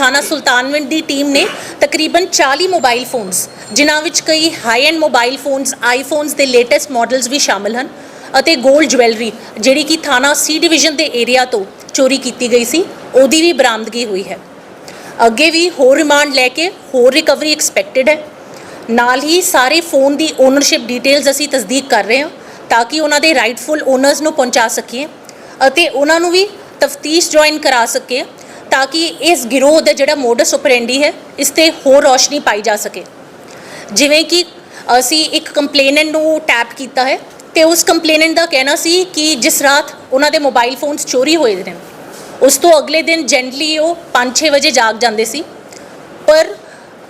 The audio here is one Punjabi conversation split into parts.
ਥਾਣਾ ਸੁਲਤਾਨਵਿੰਡ ਦੀ ਟੀਮ ਨੇ ਤਕਰੀਬਨ 40 ਮੋਬਾਈਲ ਫੋਨਸ, ਜਿਨ੍ਹਾਂ ਵਿੱਚ ਕਈ high end mobile phones iPhones ਦੇ ਲੇਟੈਸਟ ਮਾਡਲਸ ਵੀ ਸ਼ਾਮਲ ਹਨ ਅਤੇ 골ਡ ਜੁਐਲਰੀ ਜਿਹੜੀ ਕਿ ਥਾਣਾ ਸੀ ਡਿਵੀਜ਼ਨ ਦੇ ਏਰੀਆ ਤੋਂ ਚੋਰੀ ਕੀਤੀ ਗਈ ਸੀ, ਉਹਦੀ ਵੀ ਬਰਾਮਦਗੀ ਹੋਈ ਹੈ। ਅੱਗੇ ਵੀ ਹੋਰ ਰਿਮਾਂਡ ਲੈ ਕੇ ਹੋਰ ਰਿਕਵਰੀ ਐਕਸਪੈਕਟਡ ਹੈ। ਨਾਲ ਹੀ ਸਾਰੇ ਫੋਨ ਦੀ ਓਨਰਸ਼ਿਪ ਡਿਟੇਲਸ ਅਸੀਂ ਤਸਦੀਕ ਕਰ ਰਹੇ ਹਾਂ, ਤਾਂ ਕਿ ਉਹਨਾਂ ਦੇ ਰਾਈਟਫੁਲ ਓਨਰਸ ਨੂੰ ਪਹੁੰਚਾ ਸਕੀਏ ਅਤੇ ਉਹਨਾਂ ਨੂੰ ਵੀ ਤਫਤੀਸ਼ ਜੁਆਇਨ ਕਰਾ ਸਕੀਏ ਤਾਂ ਕਿ ਇਸ ਗਿਰੋਹ ਦਾ ਜਿਹੜਾ ਮੋਡਸ ਆਪਰੈਂਡੀ ਹੈ, ਇਸ ਤੇ ਹੋਰ ਰੋਸ਼ਨੀ ਪਾਈ ਜਾ ਸਕੇ। ਜਿਵੇਂ ਕਿ ਅਸੀਂ ਇੱਕ ਕੰਪਲੇਨੈਂਟ ਨੂੰ ਟੈਪ ਕੀਤਾ ਹੈ ਤੇ ਉਸ ਕੰਪਲੇਨੈਂਟ ਦਾ ਕਹਿਣਾ ਸੀ ਕਿ ਜਿਸ ਰਾਤ ਉਹਨਾਂ ਦੇ ਮੋਬਾਈਲ ਫੋਨਸ ਚੋਰੀ ਹੋਏ ਨੇ, ਉਸ ਤੋਂ ਅਗਲੇ ਦਿਨ ਜੈਂਟਲੀ ਉਹ 5-6 ਵਜੇ ਜਾਗ ਜਾਂਦੇ ਸੀ। ਪਰ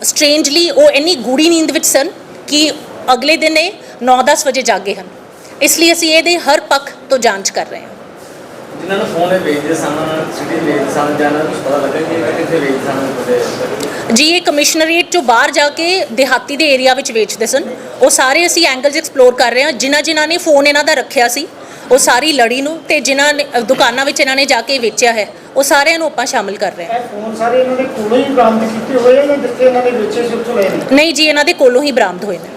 ਸਟ੍ਰੇਂਜਲੀ ਉਹ ਇੰਨੀ ਗੂੜੀ ਨੀਂਦ ਵਿੱਚ ਸਨ ਕਿ ਅਗਲੇ ਦਿਨ ਇਹ 9-10 ਵਜੇ ਜਾਗੇ ਹਨ। ਇਸ ਲਈ ਅਸੀਂ ਇਹਦੇ ਹਰ ਪੱਖ ਤੋਂ ਜਾਂਚ ਕਰ ਰਹੇ ਹਾਂ। ਜਿਨ੍ਹਾਂ ਨੂੰ ਫੋਨ ਇਹ ਵੇਚਦੇ ਸਨ ਸਿਟੀ ਵੇਚਦੇ ਸਨ ਜਾਨਾਂ ਨੂੰ ਪਤਾ ਲੱਗਾ ਕਿ ਇਹ ਕਿੱਥੇ ਵੇਚਦੇ ਸਨ ਜੀ ਇਹ ਕਮਿਸ਼ਨਰੇਟ ਚੋਂ ਬਾਹਰ ਜਾ ਕੇ ਦਿਹਾਤੀ ਦੇ ਏਰੀਆ ਵਿੱਚ ਵੇਚਦੇ ਸਨ। ਉਹ ਸਾਰੇ ਅਸੀਂ ਐਂਗਲਸ ਐਕਸਪਲੋਰ ਕਰ ਰਹੇ ਹਾਂ। ਜਿਨ੍ਹਾਂ ਜਿਨ੍ਹਾਂ ਨੇ ਫੋਨ ਇਹਨਾਂ ਦਾ ਰੱਖਿਆ ਸੀ ਉਹ ਸਾਰੀ ਲੜੀ ਨੂੰ ਤੇ ਜਿਨ੍ਹਾਂ ਨੇ ਦੁਕਾਨਾਂ ਵਿੱਚ ਇਹਨਾਂ ਨੇ ਜਾ ਕੇ ਵੇਚਿਆ ਹੈ ਉਹ ਸਾਰਿਆਂ ਨੂੰ ਆਪਾਂ ਸ਼ਾਮਿਲ ਕਰ ਰਹੇ ਹਾਂ। ਫੋਨ ਸਾਰੇ ਇਹਨਾਂ ਦੇ ਕੋਲੋਂ ਹੀ ਬਰਾਮਦ ਕੀਤੇ ਹੋਏ ਜਾਂ ਜਿੱਥੇ ਇਹਨਾਂ ਨੇ ਵੇਚੇ ਸੀ ਉੱਥੋਂ ਲਏ ਨੇ? ਨਹੀਂ ਜੀ ਇਹਨਾਂ ਦੇ ਕੋਲੋਂ ਹੀ ਬਰਾਮਦ ਹੋਏ ਨੇ।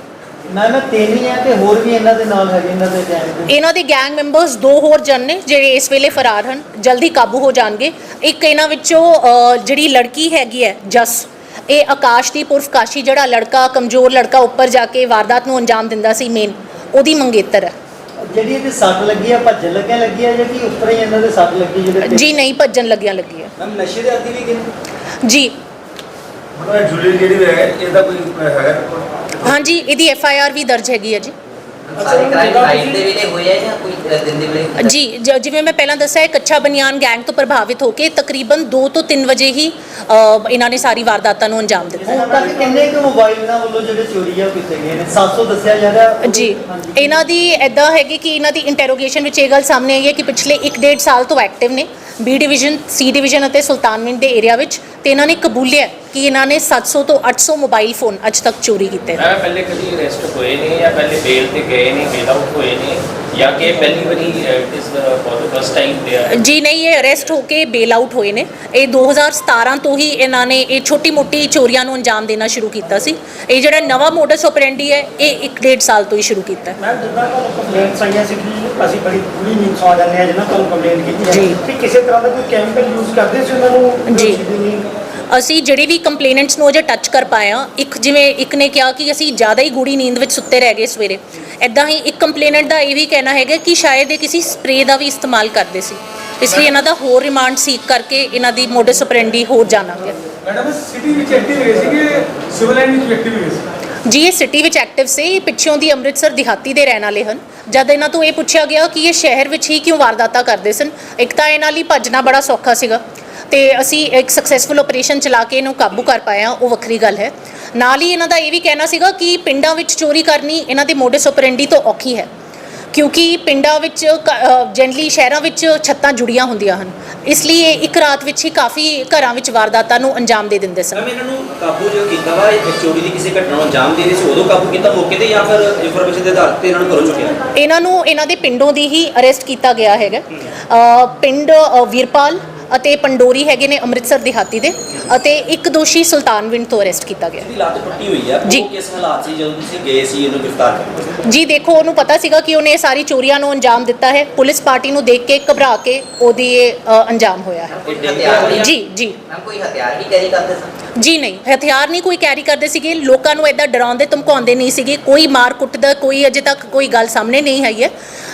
ਨਾ ਨਾ ਤਿੰਨ ਹੀ ਆ ਤੇ ਹੋਰ ਵੀ ਇਹਨਾਂ ਦੇ ਨਾਲ ਹੈਗੇ ਇਹਨਾਂ ਦੇ ਗੈਂਗ ਦੇ। ਇਹਨਾਂ ਦੇ ਗੈਂਗ ਮੈਂਬਰਸ ਦੋ ਹੋਰ ਜਨ ਨੇ ਜਿਹੜੇ ਇਸ ਵੇਲੇ ਫਰਾਰ ਹਨ। ਜਲਦੀ ਕਾਬੂ ਹੋ ਜਾਣਗੇ। ਇੱਕ ਇਹਨਾਂ ਵਿੱਚੋਂ ਅ, ਜਿਹੜੀ ਲੜਕੀ ਹੈਗੀ ਹੈ ਜਸ। ਇਹ ਆਕਾਸ਼ਦੀਪ ਉਰਫ ਕਾਸ਼ੀ ਜਿਹੜਾ ਲੜਕਾ ਕਮਜ਼ੋਰ ਲੜਕਾ ਉੱਪਰ ਜਾ ਕੇ ਵਾਰਦਾਤ ਨੂੰ ਅੰਜਾਮ ਦਿੰਦਾ ਸੀ ਮੇਨ ਉਹਦੀ ਮੰਗੇਤਰ ਹੈ। ਜਿਹੜੀ ਇਹਦੇ ਸੱਟ ਲੱਗੀ ਆ ਭੱਜਣ ਲੱਗਿਆ ਲੱਗੀ ਆ ਜਾਂ ਕਿ ਉੱਪਰ ਹੀ ਇਹਨਾਂ ਦੇ ਸੱਟ ਲੱਗੀ ਜਿਹੜੇ ਤੇ- ਜੀ ਨਹੀਂ ਭੱਜਣ ਲੱਗਿਆ ਲੱਗੀ ਹੈ ਮੈਮ ਨਸ਼ੇ ਦੇ ਆਦੀ ਵੀ ਕਿੰਨੇ ਜੀ। ਮਤਲਬ ਜੁਲੀ ਜਿਹੜੀ ਹੈ ਇਹਦਾ ਕੋਈ ਹੈਗਾ ਰਿਪੋਰਟ ਹਾਂਜੀ ਇਹਦੀ ਐਫ ਆਈ ਆਰ ਵੀ ਦਰਜ ਹੈਗੀ ਹੈ ਜੀ ਸਾਰੇ ਕ੍ਰਾਈਮ ਨਾਈਟ ਦੇ ਵੇਲੇ ਹੋਏ ਆ ਜਾਂ ਕੋਈ ਅ, ਦਿਨ ਦੇ ਵੇਲੇ ਹੋਏ ਆ? ਜੀ ਜ- ਜਿਵੇਂ ਮੈਂ ਪਹਿਲਾਂ ਦੱਸਿਆ ਇਹ ਕੱਚਾ ਬਨਿਆਨ ਗੈਂਗ ਤੋਂ ਪ੍ਰਭਾਵਿਤ ਹੋ ਕੇ ਤਕਰੀਬਨ 2 ਤੋਂ 3 ਵਜੇ ਹੀ ਅ, ਇਹਨਾਂ ਨੇ ਸਾਰੀ ਵਾਰਦਾਤਾਂ ਨੂੰ ਅੰਜਾਮ ਦਿੱਤਾ ਹੁਣ ਤੱਕ ਕਿੰਨੇ ਕੁ ਮੋਬਾਈਲ ਇਹਨਾਂ ਵੱਲੋਂ ਜਿਹੜੇ ਚੋਰੀ ਆ ਉਹ ਕੀਤੇ ਗਏ ਨੇ 700 ਦੱਸਿਆ ਜਾ ਰਿਹਾ ਜੀ ਹਾਂਜੀ। ਇਹਨਾਂ ਦੀ ਐਦਾਂ ਹੈਗੀ ਕਿ ਇਹਨਾਂ ਦੀ ਇੰਟਰੋਗੇਸ਼ਨ ਵਿੱਚ ਇਹ ਗੱਲ ਸਾਹਮਣੇ ਆਈ ਹੈ ਕਿ ਪਿਛਲੇ 1.5 ਸਾਲ ਤੋਂ ਐਕਟਿਵ ਨੇ ਬੀ ਡਿਵੀਜ਼ਨ ਸੀ ਡਿਵੀਜ਼ਨ ਅਤੇ ਸੁਲਤਾਨਵਿੰਡ ਦੇ ਏਰੀਆ ਵਿੱਚ ਤੇ ਇਹਨਾਂ ਨੇ ਕਬੂਲਿਆ ਕਿ ਇਹਨਾਂ ਨੇ 700 ਤੋਂ 800 ਮੋਬਾਈਲ ਫੋਨ ਅੱਜ ਤੱਕ ਚੋਰੀ ਕੀਤੇ ਨੇ। ਮੈਂ ਪਹਿਲੇ ਕਦੀ ਅਰੈਸਟ ਹੋਏ ਨੇ ਜਾਂ ਪਹਿਲੇ ਬੇਲ ਤੇ ਗਏ ਨੇ ਬੇਲ ਆਊਟ ਹੋਏ ਨੇ ਜਾਂ ਕਿ ਪਹਿਲੀ ਵਾਰੀ is for the first time ਦੇ ਆ ਜੀ ਨਹੀਂ ਇਹ ਅਰੈਸਟ ਹੋ ਕੇ ਬੇਲ ਆਊਟ ਹੋਏ ਨੇ। ਇਹ 2017 ਤੋਂ ਹੀ ਇਹਨਾਂ ਨੇ ਇਹ ਛੋਟੀ-ਮੋਟੀ ਚੋਰੀਆਂ ਨੂੰ ਅੰਜਾਮ ਦੇਣਾ ਸ਼ੁਰੂ ਕੀਤਾ ਸੀ। ਇਹ ਜਿਹੜਾ ਨਵਾਂ ਮੋਡਸ ਆਪਰੈਂਡੀ ਹੈ ਇਹ 1.5 ਸਾਲ ਤੋਂ ਹੀ ਸ਼ੁਰੂ ਕੀਤਾ ਹੈ। ਮੈਂ ਜਿੱਦਾਂ ਤੁਹਾਨੂੰ ਕੰਪਲੇਂਟਸ ਆਈਆਂ ਸੀ ਕਿ ਅਸੀਂ ਬੜੀ ਬੁਰੀ ਨੀਂਦ ਸੌ ਜਾਂਦੇ ਆ ਜਿਹਨਾਂ ਤੁਹਾਨੂੰ ਕੰਪਲੇਂਟ ਕੀਤੀ ਹੈ। ਜੀ। ਕਿ ਕਿਸੇ ਤਰ੍ਹਾਂ ਦਾ ਕੋਈ ਕੈਮੀਕਲ ਯੂਜ਼ ਕਰਦੇ ਸੀ ਉਹਨਾਂ ਨੂੰ? ਜੀ। ਅਸੀਂ ਜਿਹੜੇ ਵੀ ਕੰਪਲੇਨੈਂਟਸ ਨੂੰ ਅਜੇ ਟੱਚ ਕਰ ਪਾਏ ਹਾਂ ਇੱਕ ਜਿਵੇਂ ਇੱਕ ਨੇ ਕਿਹਾ ਕਿ ਅਸੀਂ ਜ਼ਿਆਦਾ ਹੀ ਗੂੜੀ ਨੀਂਦ ਵਿੱਚ ਸੁੱਤੇ ਰਹਿ ਗਏ ਸਵੇਰੇ। ਐਦਾਂ ਹੀ ਇੱਕ ਕੰਪਲੇਨੈਂਟ ਦਾ ਇਹ ਵੀ ਕਹਿਣਾ ਹੈਗਾ ਕਿ ਸ਼ਾਇਦ ਇਹ ਕਿਸੇ ਸਪਰੇ ਦਾ ਵੀ ਇਸਤੇਮਾਲ ਕਰਦੇ ਸੀ। ਇਸ ਲਈ ਇਹਨਾਂ ਦਾ ਹੋਰ ਰਿਮਾਂਡ ਸੀਕ ਕਰਕੇ ਇਹਨਾਂ ਦੀ ਮੋਡਸ ਆਪਰੈਂਡੀ ਹੋਰ ਜਾਣਾਂਗੇ। ਮੈਡਮ ਸਿਟੀ ਵਿੱਚ ਐਕਟਿਵ ਹੈਗੇ ਸੀਗੇ? ਸਿਵਲ ਲਾਈਨ ਵਿੱਚ ਐਕਟਿਵ ਹੈਗੇ ਸੀ? ਜੀ ਇਹ ਸਿਟੀ ਵਿੱਚ ਐਕਟਿਵ ਸੀ। ਪਿੱਛੋਂ ਦੀ ਅੰਮ੍ਰਿਤਸਰ ਦਿਹਾਤੀ ਦੇ ਰਹਿਣ ਵਾਲੇ ਹਨ। ਜਦ ਇਹਨਾਂ ਤੋਂ ਇਹ ਪੁੱਛਿਆ ਗਿਆ ਕਿ ਇਹ ਸ਼ਹਿਰ ਵਿੱਚ ਹੀ ਕਿਉਂ ਵਾਰਦਾਤਾਂ ਕਰਦੇ ਸਨ ਇੱਕ ਤਾਂ ਇਹਨਾਂ ਲਈ ਭੱਜਣਾ ਬੜਾ ਸੌਖਾ ਸੀਗਾ। ਤੇ ਅਸੀਂ ਇੱਕ ਸਕਸੈਸਫੁਲ ਆਪਰੇਸ਼ਨ ਚਲਾ ਕੇ ਇਹਨੂੰ ਕਾਬੂ ਕਰ ਪਾਏ ਹਾਂ ਉਹ ਵੱਖਰੀ ਗੱਲ ਹੈ। ਨਾਲ ਹੀ ਇਹਨਾਂ ਦਾ ਇਹ ਵੀ ਕਹਿਣਾ ਸੀਗਾ ਕਿ ਪਿੰਡਾਂ ਵਿੱਚ ਚੋਰੀ ਕਰਨੀ ਇਹਨਾਂ ਦੇ ਮੋਡਸ ਆਪਰੈਂਡੀ ਤੋਂ ਔਖੀ ਹੈ। ਕਿਉਂਕਿ ਪਿੰਡਾਂ ਵਿੱਚ ਜਨਰਲੀ ਸ਼ਹਿਰਾਂ ਵਿੱਚ ਛੱਤਾਂ ਜੁੜੀਆਂ ਹੁੰਦੀਆਂ ਹਨ। ਇਸ ਲਈ ਇਹ ਇੱਕ ਰਾਤ ਵਿੱਚ ਹੀ ਕਾਫੀ ਘਰਾਂ ਵਿੱਚ ਵਾਰਦਾਤਾਂ ਨੂੰ ਅੰਜਾਮ ਦੇ ਦਿੰਦੇ ਸਨ। ਮੈਮ ਇਹਨਾਂ ਨੂੰ ਕਾਬੂ ਜੋ ਕੀਤਾ ਵਾ ਇਹ ਚੋਰੀ ਦੀ ਕਿਸੇ ਘਟਨਾ ਨੂੰ ਅੰਜਾਮ ਦੇ ਰਹੀ ਸੀ ਉਦੋਂ ਕਾਬੂ ਕੀਤਾ ਮੌਕੇ ਤੇ ਜਾਂ ਫਿਰ ਇਨਫੋਰਮੇਸ਼ਨ ਦੇ ਆਧਾਰ ਤੇ ਇਹਨਾਂ ਨੂੰ ਘਰੋਂ ਚੁੱਕਿਆ? ਇਹਨਾਂ ਨੂੰ ਇਹਨਾਂ ਦੇ ਪਿੰਡੋਂ ਦੀ ਹੀ ਅਰੈਸਟ ਕੀਤਾ ਗਿਆ ਹੈਗਾ। ਪਿੰਡ ਵੀਰਪਾਲ ਅਤੇ ਪੰਡੋਰੀ ਹੈਗੇ ਨੇ ਅੰਮ੍ਰਿਤਸਰ ਦਿਹਾਤੀ ਦੇ ਅਤੇ ਇੱਕ ਦੋਸ਼ੀ ਸੁਲਤਾਨਵਿੰਡ ਤੋਂ ਅਰੈਸਟ ਕੀਤਾ ਗਿਆ। ਇਹਦੀ ਲੱਤ ਟੁੱਟੀ ਹੋਈ ਆ। ਜੀ। ਉਹ ਕਿਸ ਹਾਲਾਤ ਸੀ ਜਦੋਂ ਤੁਸੀਂ ਗਏ ਸੀ ਇਹਨੂੰ ਗ੍ਰਿਫਤਾਰ ਕਰਨ ਜੀ ਦੇਖੋ ਉਹਨੂੰ ਪਤਾ ਸੀਗਾ ਕਿ ਉਹਨੇ ਇਹ ਸਾਰੀ ਚੋਰੀਆਂ ਨੂੰ ਅੰਜਾਮ ਦਿੱਤਾ ਹੈ। ਪੁਲਿਸ ਪਾਰਟੀ ਨੂੰ ਦੇਖ ਕੇ ਘਬਰਾ ਕੇ ਉਹਦੀ ਇਹ ਅ, ਅੰਜਾਮ ਹੋਇਆ ਹੈ। ਇਹ ਹਥਿਆਰ ਵੀ ਜੀ ਜੀ। ਮੈਮ ਕੋਈ ਹਥਿਆਰ ਵੀ ਕੈਰੀ ਕਰਦੇ ਸਨ? ਜੀ ਨਹੀਂ ਹਥਿਆਰ ਨਹੀਂ ਕੋਈ ਕੈਰੀ ਕਰਦੇ ਸੀਗੇ। ਲੋਕਾਂ ਨੂੰ ਐਦਾਂ ਡਰਾਉਂਦੇ ਧਮਕਾਉਂਦੇ ਨਹੀਂ ਸੀਗੇ। ਕੋਈ ਮਾਰ ਕੁੱਟ ਦਾ ਕੋਈ ਅਜੇ ਤੱਕ ਕੋਈ ਗੱਲ ਸਾਹਮਣੇ ਨਹੀਂ ਆਈ ਹੈ।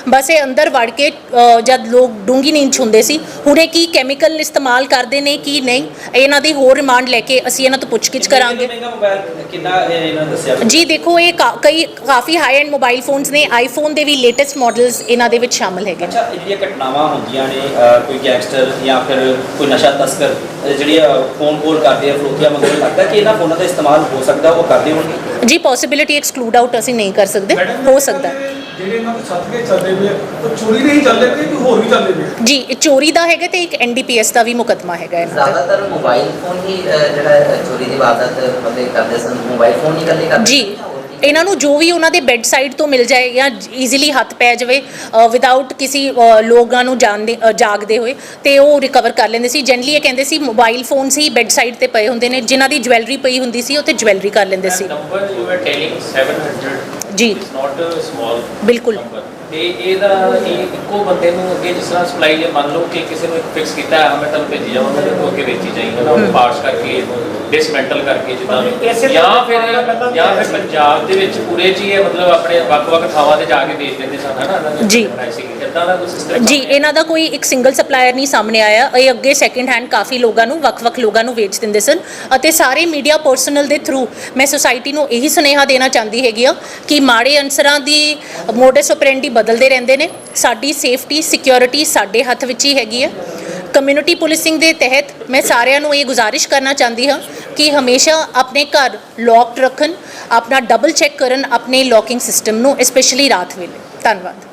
ਬਸ ਇਹ ਅੰਦਰ ਵੜ ਕੇ ਜਦ ਲੋਕ ਡੂੰਗੀ ਨੀਂਦ ਹੁੰਦੇ ਸੀ ਹੁਣੇ ਕੀ ਕੈਮੀਕਲ ਇਸਤੇਮਾਲ ਕਰਦੇ ਨੇ ਕੀ ਨਹੀਂ ਇਹਨਾਂ ਦੀ ਹੋਰ ਰਿਮਾਂਡ ਲੈ ਕੇ ਅਸੀਂ ਇਹਨਾਂ ਤੋਂ ਪੁੱਛਗਿੱਛ ਕਰਾਂਗੇ ਜੀ ਦੇਖੋ ਇਹ ਕਈ ਕਾਫੀ ਹਾਈ ਐਂਡ ਮੋਬਾਈਲ ਫੋਨਸ ਨੇ ਆਈਫੋਨ ਦੇ ਵੀ ਲੇਟੈਸਟ ਮਾਡਲਸ ਇਹਨਾਂ ਦੇ ਵਿੱਚ ਸ਼ਾਮਲ ਹੈਗੇ। ਅੱਛਾ ਜਿਹੜੀਆਂ ਘਟਨਾਵਾਂ ਹੁੰਦੀਆਂ ਨੇ ਕੋਈ ਗੈਂਗਸਟਰ ਜਾਂ ਫਿਰ ਕੋਈ ਨਸ਼ਾ ਤਸਕਰ ਅਹ, ਜਿਹੜੀਆਂ ਫੋਨ ਕੋਲ ਕਰਦੇ ਆ ਫਰੋਤੀਆਂ ਮੰਗਦੇ ਲੱਗਦਾ ਕਿ ਇਹਨਾਂ ਫੋਨਾਂ ਦਾ ਇਸਤੇਮਾਲ ਹੋ ਸਕਦਾ ਉਹ ਕਰਦੇ ਹੋਣਗੇ ਜੀ ਪੋਸਿਬਿਲਿਟੀ ਐਕਸਕਲੂਡ ਆਊਟ ਅਸੀਂ ਨਹੀਂ ਕਰ ਸਕਦੇ ਹੋ ਸਕਦਾ। ਜਿਹੜੇ ਇਹਨਾਂ ਦੇ ਛੱਤ ਕੇ ਚੱਲਦੇ ਪਏ ਆ, ਉਹ ਚੋਰੀ ਦੇ ਹੀ ਚੱਲਦੇ ਪਏ ਕਿ ਹੋਰ ਵੀ ਚੱਲਦੇ ਪਏ ਜੀ ਇਹ ਚੋਰੀ ਦਾ ਹੈਗਾ ਤੇ ਇੱਕ ਐਨਡੀਪੀਐਸ ਦਾ ਵੀ ਮੁਕੱਦਮਾ ਹੈਗਾ ਇਹਨਾਂ ਦਾ ਜ਼ਿਆਦਾਤਰ ਮੋਬਾਈਲ ਫੋਨ ਹੀ ਅ, ਜਿਹੜਾ ਅ, ਚੋਰੀ ਦੀ ਵਾਰਦਾਤ ਮਤਲਬ ਕਰਦੇ ਸਨ ਮੋਬਾਈਲ ਫੋਨ ਹੀ ਇਕੱਲੇ ਕਰਦੇ ਜੀ? ਇਹਨਾਂ ਨੂੰ ਜੋ ਵੀ ਉਹਨਾਂ ਦੇ ਬੈੱਡ ਸਾਈਡ ਤੋਂ ਮਿਲ ਜਾਏ ਜਾਂ ਈਜ਼ੀਲੀ ਹੱਥ ਪੈ ਜਾਵੇ ਵਿਦਆਊਟ ਕਿਸੇ ਲੋਕਾਂ ਨੂੰ ਜਾਣਦੇ ਜਾਗਦੇ ਹੋਏ ਤੇ ਉਹ ਰਿਕਵਰ ਕਰ ਲੈਂਦੇ ਸੀ। ਜਨਰਲੀ ਇਹ ਕਹਿੰਦੇ ਸੀ ਮੋਬਾਈਲ ਫੋਨਸ ਹੀ ਬੈੱਡ ਸਾਈਡ ਤੇ ਪਏ ਹੁੰਦੇ ਨੇ ਜਿਨ੍ਹਾਂ ਦੀ ਜਵੈਲਰੀ ਪਈ ਹੁੰਦੀ ਸੀ ਉੱਥੇ ਜਵੈਲਰੀ ਕਰ ਲੈਂਦੇ ਸੀ। ਨੰਬਰ ਯੂ ਆਰ ਟੈਲਿੰਗ 700 ਜੀ। ਇਟਸ ਨਾਟ ਅ ਸਮਾਲ ਬਿਲਕੁਲ। ਤੇ ਇਹਦਾ ਇਹ ਇੱਕੋ ਬੰਦੇ ਨੂੰ ਅੱਗੇ ਜਿਸ ਤਰ੍ਹਾਂ ਸਪਲਾਈ ਜੇ ਮੰਨ ਲਓ ਕਿ ਕਿਸੇ ਨੂੰ ਇੱਕ ਫਿਕਸ ਕੀਤਾ ਹੈ ਮੈਂ ਤੁਹਾਨੂੰ ਭੇਜੀ ਜਾਵਾਂਗਾ ਤੇ ਉਹ ਅੱਗੇ ਵੇਚੀ ਜਾਏਗੀ ਨਾ ਉਹ ਪਾਰਟਸ ਕਰਕੇ ਡਿਸਮੈਂਟਲ ਕਰਕੇ ਜਿੱਦਾਂ ਵੀ। ਜਾਂ ਫਿਰ ਜਾਂ ਫਿਰ। ਪੰਜਾਬ ਦੇ ਵਿੱਚ ਪੂਰੇ ਚ ਹੀ ਇਹ ਮਤਲਬ ਆਪਣੇ ਵੱਖ-ਵੱਖ ਥਾਵਾਂ ਤੇ ਜਾ ਕੇ ਵੇਚ ਦਿੰਦੇ ਸਨ ਹਨਾ ਜੀ। ਜੀ ਇਹਨਾਂ ਦਾ ਕੋਈ ਇੱਕ ਸਿੰਗਲ ਸਪਲਾਇਰ ਨਹੀਂ ਸਾਹਮਣੇ ਆਇਆ ਇਹ ਅੱਗੇ ਸੈਕਿੰਡ ਹੈਂਡ ਕਾਫੀ ਲੋਕਾਂ ਨੂੰ ਵੱਖ-ਵੱਖ ਲੋਕਾਂ ਨੂੰ ਵੇਚ ਦਿੰਦੇ ਸਨ ਅਤੇ ਸਾਰੇ ਮੀਡੀਆ ਪਰਸਨਲ ਦੇ ਥਰੂ ਮੈਂ ਸੁਸਾਇਟੀ ਨੂੰ ਇਹੀ ਸੁਨੇਹਾ ਦੇਣਾ ਚਾਹੁੰਦੀ ਹੈਗੀ ਆ ਕਿ ਮਾੜੇ ਅਨਸਰਾਂ ਦੀ ਮੋਡਸ ਆਪਰੈਂਡੀ ਬਦਲਦੇ ਰਹਿੰਦੇ ਨੇ। ਸਾਡੀ ਸੇਫਟੀ ਸਿਕਿਉਰਿਟੀ ਸਾਡੇ ਹੱਥ ਵਿੱਚ ਹੀ ਹੈਗੀ ਹੈ ਕਮਿਊਨਿਟੀ ਪੁਲਿਸਿੰਗ ਦੇ ਤਹਿਤ ਮੈਂ ਸਾਰਿਆਂ ਨੂੰ ਇਹ ਗੁਜ਼ਾਰਿਸ਼ ਕਰਨਾ ਚਾਹੁੰਦੀ ਹਾਂ ਕਿ ਹਮੇਸ਼ਾ ਆਪਣੇ ਘਰ ਲੌਕਡ ਰੱਖਣ, ਆਪਣਾ ਡਬਲ ਚੈੱਕ ਕਰਨ, ਆਪਣੇ ਲੌਕਿੰਗ ਸਿਸਟਮ ਨੂੰ ਸਪੈਸ਼ਲੀ ਰਾਤ ਵੇਲੇ। ਧੰਨਵਾਦ।